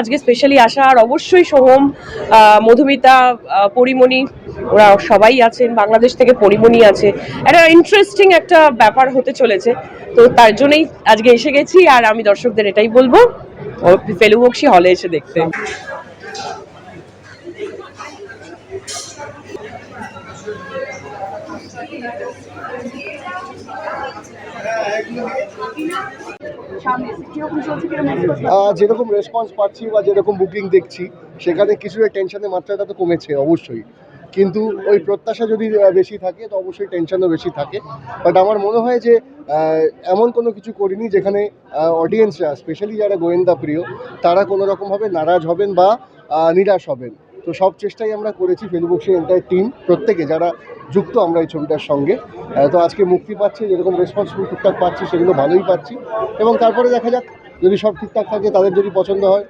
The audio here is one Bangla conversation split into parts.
আজকে স্পেশালি আসা আর অবশ্যই সোহম মধুমিতা পরিমণি, ওরা সবাই আছেন, বাংলাদেশ থেকে পরিমণি আছে। একটা ইন্টারেস্টিং একটা ব্যাপার হতে চলেছে। তো তার জন্যই আজকে এসে গেছি, আর আমি দর্শকদের এটাই বলব ফেলু বক্সি হলে এসে দেখতে। যেরকম রেসপন্স পাচ্ছি বা যেরকম বুকিং দেখছি, সেখানে কিছুটা টেনশনের মাত্রাটা তো কমেছে, অবশ্যই। কিন্তু ওই প্রত্যাশা যদি বেশি থাকে, তো অবশ্যই টেনশনও বেশি থাকে। বাট আমার মনে হয় যে এমন কোনো কিছু করিনি যেখানে অডিয়েন্সরা স্পেশালি যারা গোয়েন্দা প্রিয়, তারা কোনো রকমভাবে নারাজ হবেন বা নিরাশ হবেন। তো সব চেষ্টাই আমরা করেছি ফেসবুকের এন্টায়ার টিম প্রত্যেকে, যারা যুক্ত আমরা এই ছবিটার সঙ্গে। তো আজকে মুক্তি পাচ্ছি যেরকম রেসপন্স টুকটাক পাচ্ছি সেগুলো ভালোই পাচ্ছি। এবং তারপরে দেখা যাক যদি সব ঠিকঠাক থাকে তাদের যদি পছন্দ হয়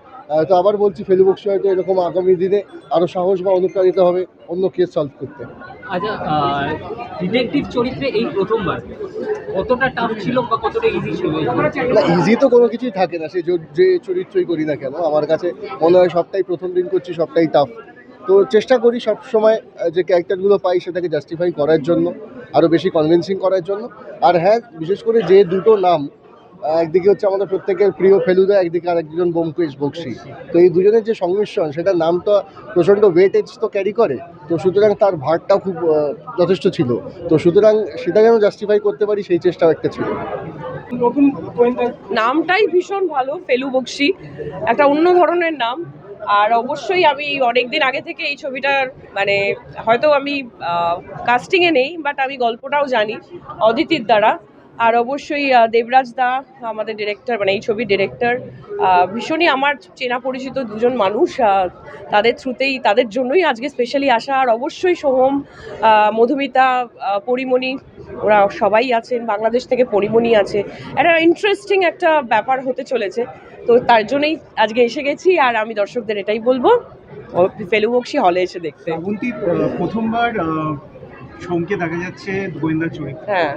তো আবার বলছি ফেসবুক হয়তো এরকম আগামী দিনে আরও সাহস বা অনুপ্রাণিত হবে অন্য কেস সলভ করতে। আচ্ছা ডিটেকটিভ চরিত্রে এই প্রথমবার কতটা টাফ ছিল বা কতটা ইজি ছিল? না ইজি তো কোনো কিছুই থাকে না সে যে চরিত্রই করি না কেন আমার কাছে মনে হয় সবটাই প্রথম দিন করছি সবটাই টাফ তো চেষ্টা করি সব সময় যে ক্যারেক্টারগুলো পাই সেটাকে জাস্টিফাই করার জন্য আরও বেশি কনভিন্সিং করার জন্য। আর হ্যাঁ বিশেষ করে যে দুটো নাম একদিকে হচ্ছে আমাদের প্রত্যেকের প্রিয় ফেলুদা একদিকে আরেকজন বোমকেশ বক্সি। তো এই দুজনের যে সংমিশ্রণ সেটা নাম তো প্রচণ্ড ওয়েটেজ তো ক্যারি করে। তো সুতরাং তার ভারটাও খুব যথেষ্ট ছিল। তো সুতরাং সেটা যেন জাস্টিফাই করতে পারি সেই চেষ্টাও একটা ছিল। নামটাই ভীষণ ভালো ফেলু বক্সি একটা অন্য ধরনের নাম। আর অবশ্যই আমি অনেক দিন আগে থেকে এই ছবিটার মানে হয়তো আমি কাস্টিংয়ে নেই বাট আমি গল্পটাও জানি, অদিতির দ্বারা। আর অবশ্যই দেবরাজ দা, আমাদের ডিরেক্টর মানে এই ছবির ডিরেক্টর ভীষণই আমার চেনা পরিচিত দুজন মানুষ তাদের থ্রুতেই, তাদের জন্যই আজকে স্পেশালি আসা। আর অবশ্যই সোহম মধুমিতা পরিমণি, ওরা সবাই আছেন, বাংলাদেশ থেকে পরিমণি আছে। একটা ইন্টারেস্টিং একটা ব্যাপার হতে চলেছে। তো তার জন্যই আজকে এসে গেছি, আর আমি দর্শকদের এটাই বলব ফেলু বক্সি হলে এসে দেখতে। প্রথমবার আহ, দেখা যাচ্ছে গোয়েন্দা চরিত্র হ্যাঁ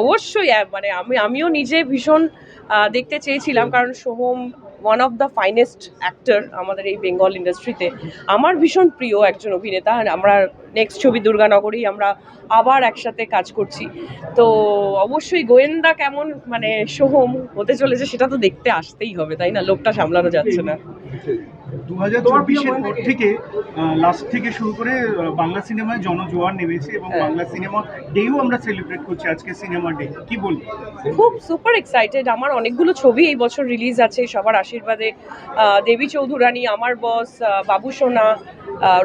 অবশ্যই মানে আমি আমিও নিজে ভীষণ দেখতে চেয়েছিলাম কারণ Soham one of the finest actor আমাদের এই বেঙ্গল ইন্ডাস্ট্রিতে আমার ভীষণ প্রিয় একজন অভিনেতা আমরা নেক্সট ছবি দুর্গানগরেই আমরা আবার একসাথে কাজ করছি। তো অবশ্যই গোয়েন্দা কেমন মানে সোহম হতে চলেছে সেটা তো দেখতে আসতেই হবে তাই না? লোকটা সামলানো যাচ্ছে না। দু হাজার চব্বিশের পর থেকে লাস্ট থেকে শুরু করে বাংলা সিনেমায় জনজোয়ার নেমেছে এবং হ্যাঁ। বাংলা সিনেমা ডেও আমরা সেলিব্রেট করছি আজকে সিনেমা ডে। কি বলব? খুব সুপার এক্সাইটেড আমার অনেকগুলো ছবি এই বছর রিলিজ আছে সবার আশীর্বাদে। দেবী চৌধুরানী আমার বস বাবু সোনা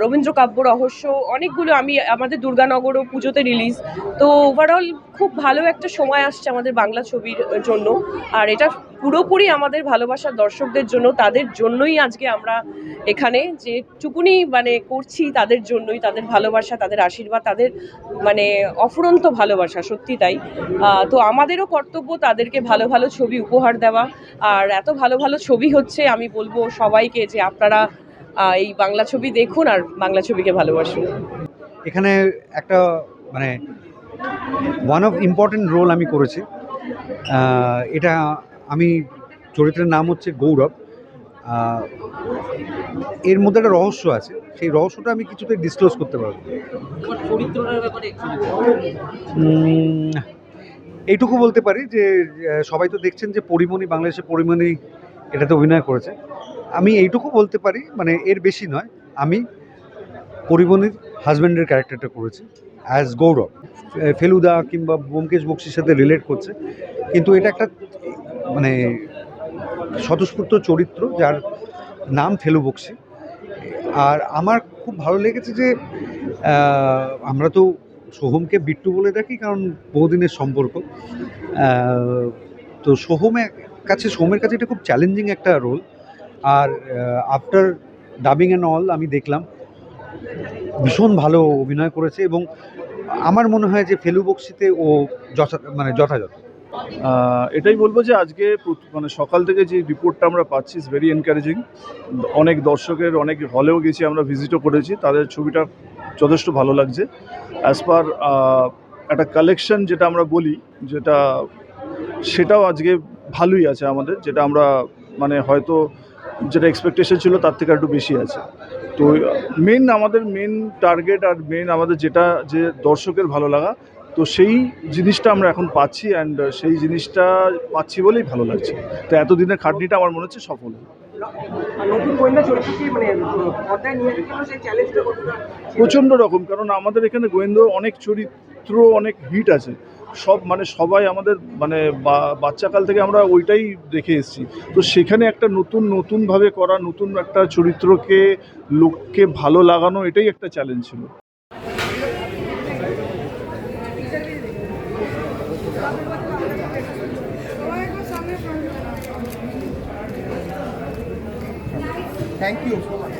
রবীন্দ্র কাব্য রহস্য অনেকগুলো আমি আমাদের দুর্গানগরও পুজোতে রিলিজ তো ওভারঅল খুব ভালো একটা সময় আসছে আমাদের বাংলা ছবির জন্য। আর এটা পুরোপুরি আমাদের ভালোবাসার দর্শকদের জন্য, তাদের জন্যই আজকে আমরা এখানে যে টুকুনি মানে করছি, তাদের জন্যই তাদের ভালোবাসা, তাদের আশীর্বাদ, তাদের মানে অফুরন্ত ভালোবাসা, সত্যি তাই। তো আমাদেরও কর্তব্য তাদেরকে ভালো ভালো ছবি উপহার দেওয়া। আর এত ভালো ভালো ছবি হচ্ছে, আমি বলব সবাইকে যে আপনারা এই বাংলা ছবি দেখুন আর বাংলা ছবিকে ভালোবাসুন। এখানে একটা মানে ওয়ান অফ ইম্পর্টেন্ট রোল আমি করেছি। এটা চরিত্রের নাম হচ্ছে গৌরব এর মধ্যে একটা রহস্য আছে সেই রহস্যটা আমি কিছুতেই ডিসক্লোজ করতে পারব এইটুকু বলতে পারি যে সবাই তো দেখছেন যে পরিমণি বাংলাদেশে পরিমণি এটাতে অভিনয় করেছে। আমি এইটুকু বলতে পারি মানে এর বেশি নয় আমি পরিমণির হাজব্যান্ডের ক্যারেক্টারটা করেছি অ্যাজ গৌরব। ফেলুদা কিংবা ব্যোমকেশ বক্সির সাথে রিলেট করছে কিন্তু এটা একটা মানে স্বতঃস্ফূর্ত চরিত্র যার নাম ফেলু বক্সি। আর আমার খুব ভালো লেগেছে যে আমরা তো সোহমকে বিট্টু বলে ডাকি কারণ বহুদিনের সম্পর্ক। তো সোহমের কাছে সোহমের কাছে এটা খুব চ্যালেঞ্জিং একটা রোল আর আফটার ডাবিং অ্যান্ড অল আমি দেখলাম, ভীষণ ভালো অভিনয় করেছে এবং আমার মনে হয় যে ফেলু বক্সিতে ও যথা মানে যথাযথ। এটাই বলব যে আজকে মানে সকাল থেকে যে রিপোর্টটা আমরা পাচ্ছি ইজ ভেরি এনকারেজিং অনেক দর্শকের, অনেক হলেও গেছি, আমরা ভিজিটও করেছি। তাদের ছবিটা যথেষ্ট ভালো লাগছে। অ্যাজ পার একটা কালেকশন যেটা আমরা বলি, যেটা, সেটাও আজকে ভালোই আছে আমাদের, যেটা আমরা মানে হয়তো যেটা এক্সপেকটেশন ছিল তার থেকে একটু বেশি আছে। তো মেন আমাদের মেন টার্গেট আর মেন আমাদের যেটা, যে দর্শকের ভালো লাগা তো সেই জিনিসটা আমরা এখন পাচ্ছি অ্যান্ড সেই জিনিসটা পাচ্ছি বলেই ভালো লাগছে। তো এতদিনের খাটনিটা আমার মনে হচ্ছে সফল মানে প্রচণ্ড রকম কারণ আমাদের এখানে গোয়েন্দা অনেক চরিত্র অনেক হিট আছে। সব মানে সবাই আমাদের মানে বা- বাচ্চাকাল থেকে আমরা ওইটাই দেখে এসেছি। তো সেখানে একটা নতুন নতুনভাবে করা নতুন একটা চরিত্রকে লোককে ভালো লাগানো এটাই একটা চ্যালেঞ্জ ছিল। Thank you so much